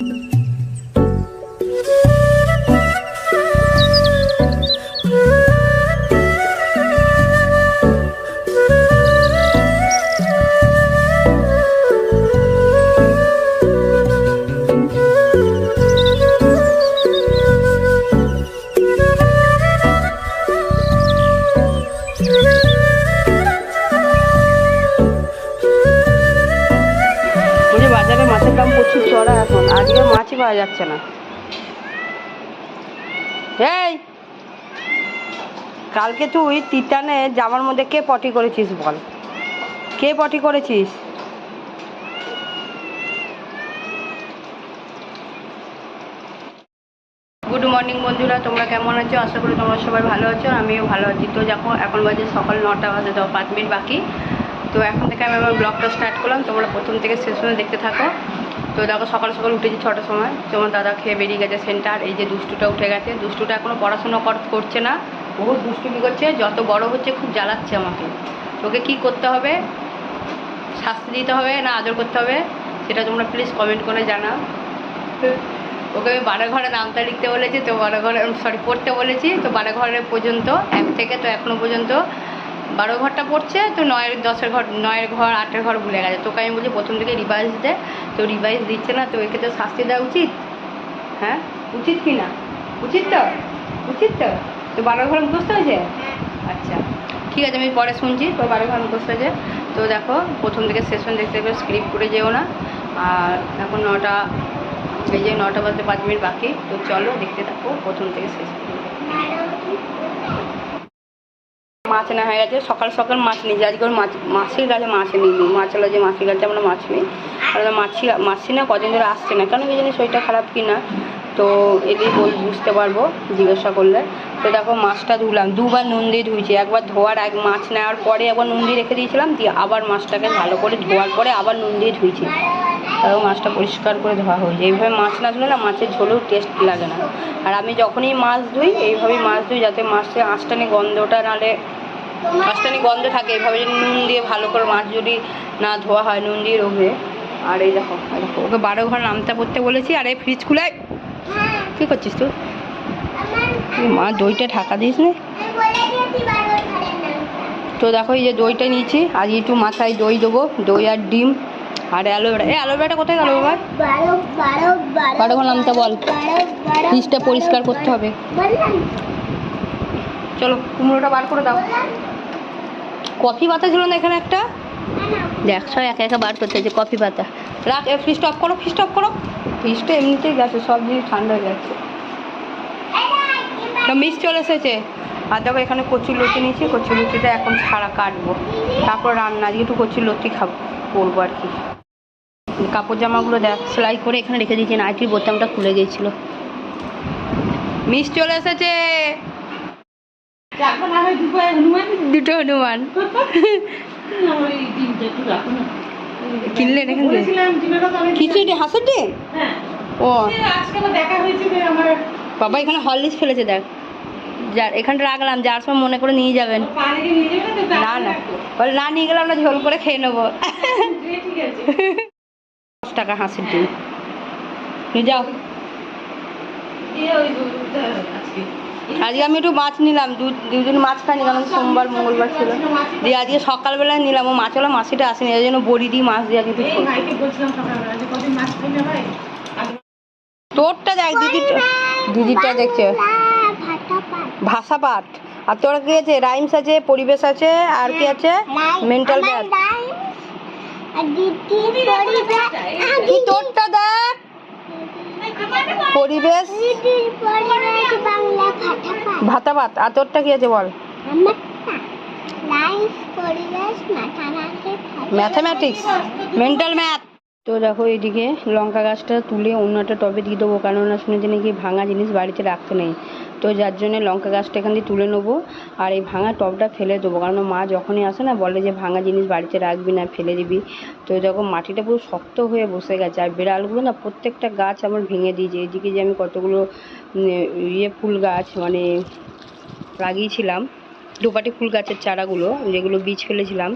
বলছি চড়া এখন, আজকে মাছই পাওয়া যাচ্ছে না। এই, কালকে তুই তিতানে জামার মধ্যে কে পটি করেছিস বল? কে পটি করেছিস? গুড মর্নিং বন্ধুরা, তোমরা কেমন আছো? আশা করি তোমরা সবাই ভালো আছো আমিও ভালো আছি। তো দেখো, এখন বাজে সকাল নটা বাজে, তো পাঁচ মিনিট বাকি। তো এখন থেকে আমি আমার ব্লগটা স্টার্ট করলাম। তোমরা প্রথম থেকে শেষ দেখতে থাকো। তো দেখো সকাল সকাল উঠেছি ছটার সময়। তোমার দাদা খেয়ে বেরিয়ে গেছে সেন্টার, এই যে দুষ্টুটা উঠে গেছে। দুষ্টুটা এখনও পড়াশোনা কর- করছে না। বহুত দুষ্টুমি করছে, যত বড় হচ্ছে খুব জ্বালাচ্ছে আমাকে। তোকে কি করতে হবে? শাস্তি দিতে হবে না আদর করতে হবে? সেটা তোমরা প্লিজ কমেন্ট করে জানাও। ওকে আমি বারো ঘরে নামটা লিখতে বলেছি, তো বারো ঘরে সরি পড়তে বলেছি, তো বারো ঘরের পর্যন্ত, এক থেকে তো এখনও পর্যন্ত বারো ঘরটা পড়ছে তো নয়ের দশের ঘর নয়ের ঘর আটের ঘর ভুলে গেছে। তোকে আমি বলছি প্রথম থেকে রিভাইজ দে। তো রিভাইজ দিচ্ছে না তো একে তো শাস্তি দেওয়া উচিত? হ্যাঁ? উচিত কি না? উচিত তো? উচিত তো? তো বারো ঘর মুখস্থ হয়েছে? আচ্ছা। ঠিক আছে আমি পরে শুনছি। তো বারো ঘর মুখস্থ হয়েছে। তো দেখো প্রথম থেকে সেশন দেখতে দেখতে স্ক্রিপ করে যেও না। আর এখন নটা এই যে নটা বাজতে পাঁচ মিনিট বাকি। তো চলো দেখতে থাকো প্রথম থেকে শেষ পর্যন্ত। মাছ না হয়ে গেছে। সকাল সকাল মাছ নিয়ে আজকে ওর মাছ মাছের গাছে মাছ নিই মাছ হলো যে মাছের গাছে আমরা মাছ নিই। ওরা মাছি মাছি না, কদিন ধরে আসছে না। কেন কি জানি শরীরটা খারাপ কি না। তো এটাই বল বুঝতে পারব, জিজ্ঞাসা করলে। তো দেখো মাছটা ধুলাম। দুবার নুন দিয়ে ধুইছি। একবার ধোয়ার এক মাছ নেওয়ার পরে একবার নুন দিয়ে রেখে দিয়েছিলাম, দিয়ে আবার মাছটাকে ভালো করে ধোয়ার পরে আবার নুন দিয়ে ধুইছি। তারপর মাছটা পরিষ্কার করে ধোয়া হয়েছে। এইভাবে মাছ না ধুলে না মাছের ঝোলেও টেস্ট লাগে না। আর আমি যখনই মাছ ধুই, এইভাবেই মাছ ধুই, যাতে মাছের আঁচটা নিয়ে গন্ধটা নালে মাছটানি গন্ধ থাকে, এভাবে যদি নুন দিয়ে ভালো করে মাছ যদি না ধোয়া হয়, নুন দিয়ে রোগে আর এই দেখো দেখো, ওকে বারো ঘর নামতে পড়তে বলেছি, আর এই ফ্রিজ খুলে কী করছিস তুই? মা, দইটা ঢাকা দিস না। তো দেখো এই যে দইটা নিয়েছি, আজ একটু মাথায় দই দেবো, দই আর ডিম, আর অ্যালোভেরা। এই অ্যালোভেরাটা কোথায় গেল বাবা? বারো ঘর নামতে বল ফ্রিজটা পরিষ্কার করতে হবে। চলো, কুমড়োটা বার করে দাও। কফি পাতা ছিল না এখানে একটা? দেখ সব একা একা বার করতে হচ্ছে কফি পাতা। রাখ ফ্রিজটা অফ করো ফ্রিজটা অফ করো। ফ্রিজটা এমনিতেই গেছে, সব জিনিস ঠান্ডা হয়ে তো মিস চলে এসেছে। আর দেখো, এখানে কচুর লতি নিয়েছি, কচুর লতিটা এখন ছাড়া কাটবো। তারপর রান্না, আজকে একটু কচুর লতি খাব, করব আর কি। কাপড় জামাগুলো দেখ, সেলাই করে এখানে রেখে দিয়েছি, নাইটির বোতামটা খুলে গিয়েছিল। মিস চলে এসেছে। দুটো হনুমান। কিনলেন এখান থেকে কিছু এটা হাঁসের ডিম ও। বাবা এখানে হরলিক্স ফেলেছে দেখ। যার এখানটা রাখলাম যার সময় মনে করে নিয়ে যাবেন। না না। বলে না নিয়ে গেলে আমরা ঝোল করে খেয়ে নেব। দশ টাকা হাঁসের ডিম। যাও। আজকে আমি একটু মাছ নিলাম দু দুদিন মাছ খাইনি কারণ সোমবার মঙ্গলবার ছিল। দিয়ে আজকে সকালবেলায় নিলাম ও মাছ হলো মাছিটা আসেনি এই জন্য বড়ি দিয়ে মাছ দিয়ে আজকে তোরটা দেখ দিদিটা দিদিটা দেখছে। ভাষা পাঠ। আর তোর কি আছে? রাইমস আছে পরিবেশ আছে আর কি আছে? মেন্টাল ব্যাথ তোরটা দেখ। পরিবেশ? ভাতা ভাত আর তোরটা কি আছে বল? ম্যাথামেটিক্স মেন্টাল ম্যাথ তো দেখো এইদিকে লঙ্কা গাছটা তুলে অন্য একটা টবে দিয়ে দেবো কেননা শুনেছি নাকি ভাঙা জিনিস বাড়িতে রাখতে নেই। তো যার জন্য লঙ্কা গাছটা এখান দিয়ে তুলে নেব আর এই ভাঙা টবটা ফেলে দেবো, কারণ মা যখনই আসে না বলে যে ভাঙা জিনিস বাড়িতে রাখবি না, ফেলে দিবি। তো দেখো মাটিটা পুরো শক্ত হয়ে বসে গেছে, আর বিড়ালগুলো না প্রত্যেকটা গাছ আমার ভেঙে দিয়েছে। এদিকে যে আমি কতগুলো ইয়ে ফুল গাছ মানে লাগিয়েছিলাম, দুপাটি ফুল গাছের চারাগুলো, যেগুলো বীজ ফেলেছিলাম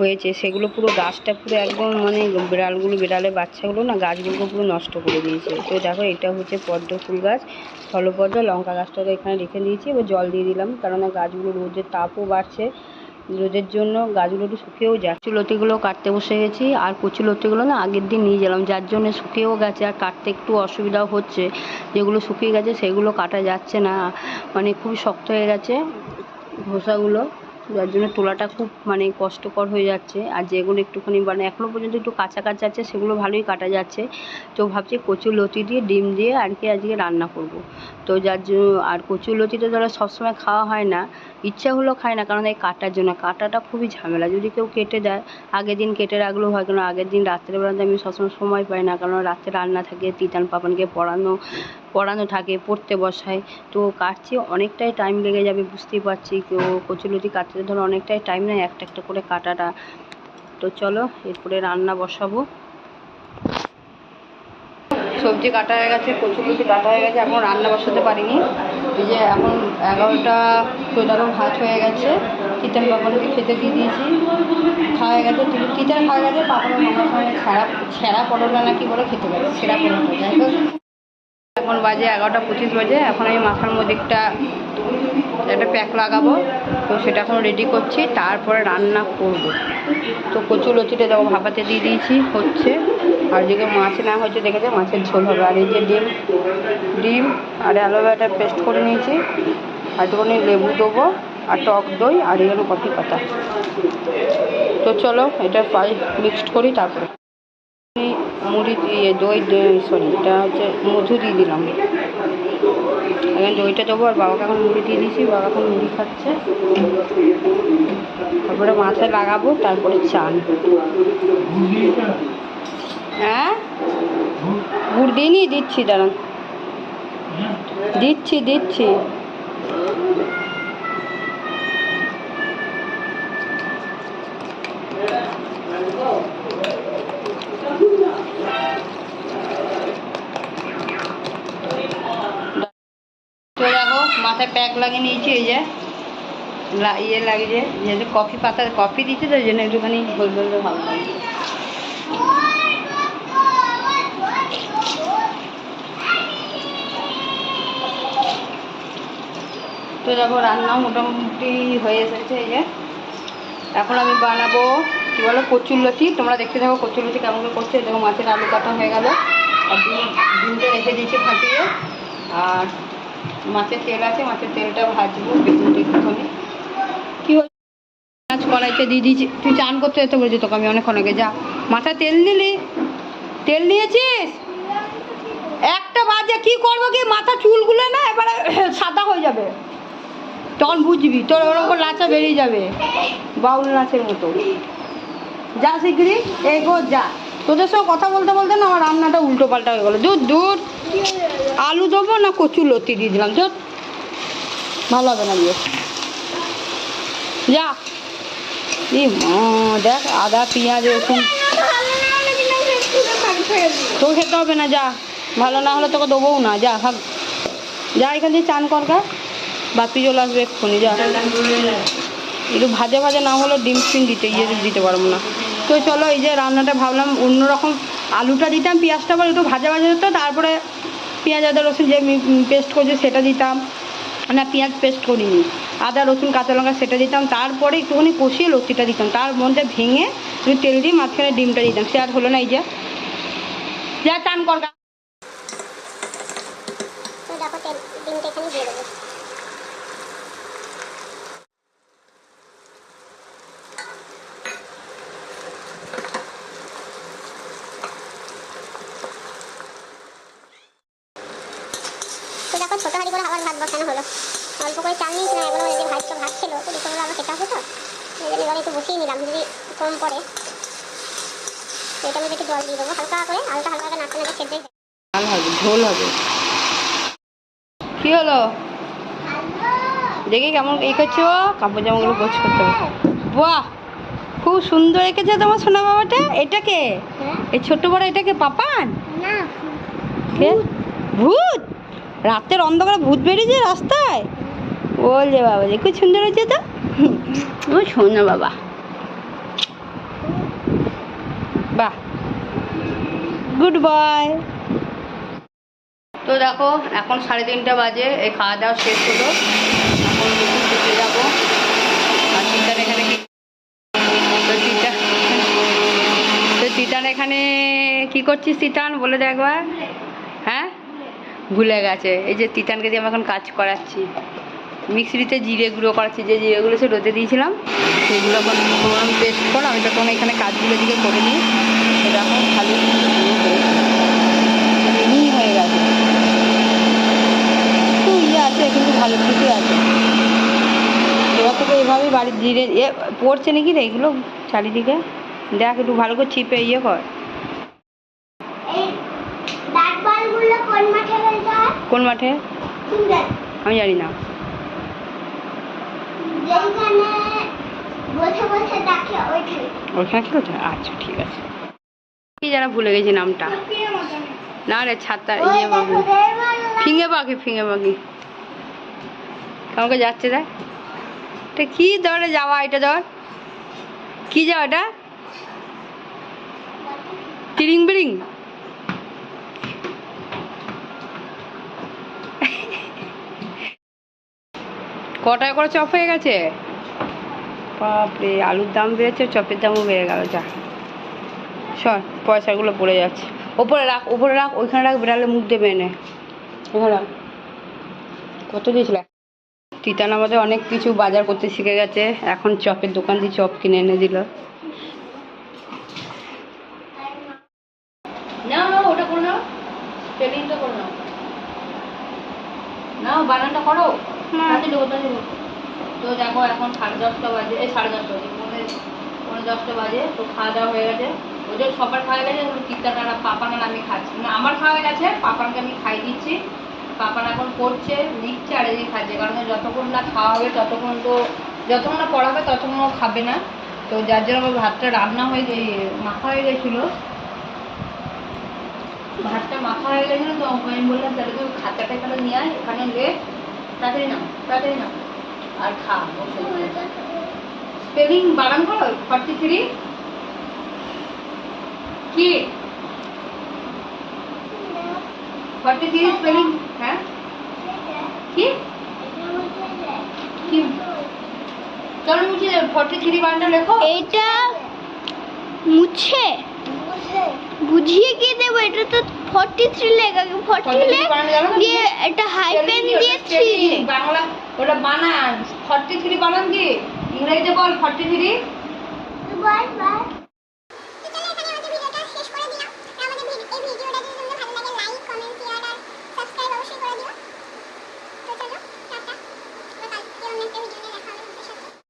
হয়েছে, সেগুলো পুরো গাছটা পুরো একদম মানে বিড়ালগুলো বিড়ালের বাচ্চাগুলো না গাছগুলোকে পুরো নষ্ট করে দিয়েছে। তো দেখো, এটা হচ্ছে পদ্ম ফুল গাছ, স্থলপদ্ম, লঙ্কা গাছটাকে এখানে রেখে দিয়েছি। এবার জল দিয়ে দিলাম, কেননা গাছগুলো রোদের তাপও বাড়ছে। রোদের জন্য গাছগুলো একটু শুকিয়েও যাচ্ছে। লতিগুলো কাটতে বসে গেছি, আর কচু লতিগুলো না আগের দিন নিয়ে গেলাম, যার জন্য শুকিয়েও গেছে, আর কাটতে একটু অসুবিধাও হচ্ছে। যেগুলো শুকিয়ে গেছে, সেগুলো কাটা যাচ্ছে না মানে খুবই শক্ত হয়ে গেছে ধোসাগুলো যার জন্য তোলাটা খুব মানে কষ্টকর হয়ে যাচ্ছে। আর যেগুলো একটুখানি মানে এখনও পর্যন্ত একটু কাঁচা কাঁচা আছে, সেগুলো ভালোই কাটা যাচ্ছে। তো ভাবছি কচুর লতি দিয়ে, ডিম দিয়ে আর কি আজকে রান্না করব। তো যার জন্য আর কচুর লতি তো ধরো সবসময় খাওয়া হয় না, ইচ্ছা হলেও খায় না, কারণ এই কাটার জন্য। কাটাটা খুবই ঝামেলা। যদি কেউ কেটে দেয়, আগের দিন কেটে রাখলেও হয় কারণ আগের দিন রাত্রেবেলাতে আমি সবসময় সময় পাই না, কারণ রাত্রে রান্না থাকে, তিতান পাপানকে পড়ানো পড়ানো থাকে, পড়তে বসায়। তো কাটছি অনেকটাই টাইম লেগে যাবে বুঝতেই পারছি তো কচুলতি কাটতে। ধরো অনেকটাই টাইম নেয় একটা একটা করে কাটাটা। তো চলো, এরপরে রান্না বসাবো। সবজি কাটা হয়ে গেছে কচুলতি কাটা হয়ে গেছে, এখন রান্না বসাতে পারিনি। এই যে এখন এগারোটা চোদ্দ ভাত হয়ে গেছে। তিতান পাপানকে খেতে দিয়ে দিয়েছি। খাওয়া হয়ে গেছে তিতান খাওয়া গেছে পাপানো মামার সঙ্গে ছেঁড়া ছেঁড়া পটলটা নাকি বলে খেতে পারে, ছেঁড়া পটলটা। যাই হোক। এখন বাজে এগারোটা পঁচিশ বাজে, এখন আমি মাথার মধ্যে একটা একটা প্যাক লাগাবো। তো সেটা এখন রেডি করছি, তারপরে রান্না করব। তো কচু লচিটা দেখো ভাপাতে দিয়ে দিয়েছি, হচ্ছে। আর যেগুলো মাছ না হচ্ছে দেখেছে মাছের ঝোল হবে। আর এই যে ডিম ডিম আর অ্যালোভেরাটা পেস্ট করে নিয়েছি। আর একটুখানি লেবু দেবো, আর টক দই, আর এগুলো কফি পাতা। তো চলো, এটা পাই মিক্সড করি, তারপরে। আমি মুড়ি দিয়ে দই সরি এটা হচ্ছে মধু দিয়ে দিলাম। এখন দইটা দেবো, আর বাবাকে এখন মুড়ি দিয়ে দিয়েছি, বাবা এখন মুড়ি খাচ্ছে। তারপরে মাথায় লাগাবো, তারপরে চান হ্যাঁ? গুড় দিইনি দিচ্ছি, দাঁড়ান। দিচ্ছি দিচ্ছি তো দেখো মাথায় প্যাক লাগিয়ে নিয়েছি, এই যে। ইয়ে লাগিয়ে যে কফি পাতা কফি দিচ্ছে তো ওই জন্য একটুখানি হল হল ভালো লাগে তো দেখো রান্না মোটামুটি হয়ে এসেছে, এই যে। এখন আমি বানাবো, কী বলো, কচুর কচুরলতি তোমরা দেখতে থাকো কচুর কচুরলতি কেমন করে করছে। দেখো, মাছের আলু কাটা হয়ে গেল। আর ডিম ডিমটা রেখে দিয়েছি ফাটিয়ে। আর মাছের তেল আছে, মাছের তেলটা ভাজবো বেগুনটা একটুখানি কী হচ্ছে কড়াইতে দিয়ে দিয়েছি তুই চান করতে যেতে বলেছি তোকে, আমি অনেকক্ষণ আগে। যা, মাথায় তেল নিলি? তেল নিয়েছিস? একটা বাজে কি করব কি? মাথা চুলগুলো না এবারে সাদা হয়ে যাবে। তখন বুঝবি, তোর ওরকম লাচা বেরিয়ে যাবে, বাউল নাচের মতো। যা শিগগিরি এগো যা। তোদের সঙ্গে কথা বলতে বলতে না আমার রান্নাটা উল্টো পাল্টা হয়ে গেলো। দূর দূর আলু দেবো না কচু লতি দিয়ে দিলাম তো ভালো হবে না বিয়ে। যা। দেখ, আদা, পেঁয়াজ, রসুন। তোকে খেতে হবে না, যা। ভালো না হলে তোকে দেবোও না, যা, ভাগ। যা, এখান থেকে চান কর, গা। বাপি চলে আসবে এক্ষুনি, যা। একটু ভাজা ভাজা না হলে ডিম ফিম দিতে ইয়ে দিতে পারব না। তো চলো এই যে রান্নাটা ভাবলাম অন্যরকম আলুটা দিতাম, পেঁয়াজটা আবার একটু ভাজা ভাজা হতো, তারপরে পেঁয়াজ, আদা, রসুন যে পেস্ট করছি সেটা দিতাম। না, পেঁয়াজ পেস্ট করিনি, আদা, রসুন, কাঁচা লঙ্কা সেটা দিতাম, তারপরে একটুখানি কষিয়ে লতিটা দিতাম, তার মধ্যে ভেঙে একটু তেল দিয়ে মাঝখানে ডিমটা দিতাম, সে আর হলো না এই যে। যা চান কর ডিমটা এখানে দিয়ে দেবো তো দেখো ছোটো হাঁড়ি করে আবার ভাত বসানো হলো অল্প করে চাল নিয়েছিলাম এগুলো যে ভাতটা ভাত ছিল তো দুপুরবেলা আবার খেতে হবে তো এই জন্য এবার একটু বসিয়ে নিলাম যদি কম পড়ে তো মধ্যে একটু জল দিয়ে দেবো। হালকা করে হালকা হালকা করে নাড়তে নাড়তে সেদ্ধ ডাল হবে ঝোল হবে। কি হলো? দেখি কেমন এই করছ? কাপড় জামাগুলো গোছ করতে হবে। বাহ! খুব সুন্দর এঁকেছে তোমার সোনা বাবাটা। এটাকে হ্যাঁ। এই ছোট্ট বড় এটাকে পাপান? ভূত! রাতের অন্ধকারে ভূত বেরিয়েছে রাস্তায়? বলছে বাবা যে খুব সুন্দর হয়েছে তো ও শোনো বাবা। বাহ। গুড বয় তো দেখো, এখন সাড়ে তিনটা বাজে, এই খাওয়া দাওয়া শেষ হলো। এখন এখানে কি তো এখানে করছিস তিতান? বলে দে হ্যাঁ? ভুলে গেছে। এই যে তিতানকে দিয়ে আমি এখন কাজ করাচ্ছি। মিক্সিতে জিরে গুঁড়ো করাচ্ছি যে জিরেগুলো সে রোদে দিয়েছিলাম সেগুলো এখন তখন পেস্ট কর আমি তখন এখানে কাজগুলো দিকে করে নিই। দেখো খালি মিহি হয়ে গেছে। একটু ইয়ে আছে কিন্তু ভালো ঠিকই আছে। এবার থেকে এভাবেই বাড়ির জিরে এ পড়ছে নাকি রে এগুলো চারিদিকে? দেখ একটু ভালো করে ছিপে ইয়ে কর। কোন মাঠে আমি জানি না যেখানে বসে বসে ডাকে ওইখানে আচ্ছা ঠিক আছে। কি যারা ভুলে গেছি নামটা। না রে ছাতা ইয়ে বাবু ফিঙে পাখি ফিঙে পাখি আমাকে যাচ্ছে দেখ। এটা কি ধরে যাওয়া এটা ধর কি যাওয়া এটা? তিরিং বিরিং? কটায় করে চপ হয়ে গেছে? বাপরে, আলুর দাম বেড়েছে, চপের দামও বেড়ে গেল, যা। সর, পয়সাগুলো পড়ে যাচ্ছে। ওপরে রাখ ওপরে রাখ, ওইখানে রাখ বেড়ালে মুখ দেবে এনে ওখানে রাখ। কত দিয়েছিল? তিতান আমাদের অনেক কিছু বাজার করতে শিখে গেছে। এখন চপের দোকান দিয়ে চপ কিনে এনে দিল। নাও, বানানটা করো। তো দেখো এখন সাড়ে দশটা বাজে, এই সাড়ে দশটা বাজে, পৌনে পৌনে দশটা বাজে, তো খাওয়া দাওয়া হয়ে গেছে। ওদের সবার খাওয়া গেছে ওগুলো কীর্তানারা পাপান আর আমি খাচ্ছি। না আমার খাওয়া গেছে, পাপানকে আমি খাই দিচ্ছি। পাপান এখন পড়ছে লিখছে আর এদিকে খাচ্ছে। কারণ যতক্ষণ না খাওয়া হবে, ততক্ষণ তো, যতক্ষণ না পড়াবে, ততক্ষণ ও খাবে না। তো যার জন্য আমার ভাতটা রান্না হয়ে গে মাখা হয়ে গেছিল। ভাতটা মাখা হয়ে গেছিল, তো আমি বললাম, তাহলে তুই খাতাটা এখানে নিয়ে আয়, এখানে লে তাড়াতাড়ি নাও তাড়াতাড়ি নাও। আর খা স্পেলিং বানান করো ফর্টি থ্রি কি? ফর্টি থ্রি স্পেলিং হ্যাঁ? কি? কি? চলো মুছে ফর্টি থ্রি বানটা লেখো। এইটা মুছে। বুঝিয়ে কি দেব? এটা তো ফর্টি থ্রি লেখা ফর্টি 43 লেখ বানানো যাবে দিয়ে এটা হাইফেন দিয়ে 3 বাংলা ওটা বানান। ফর্টি থ্রি বানান কি? ইংরেজিতে বল ফর্টি থ্রি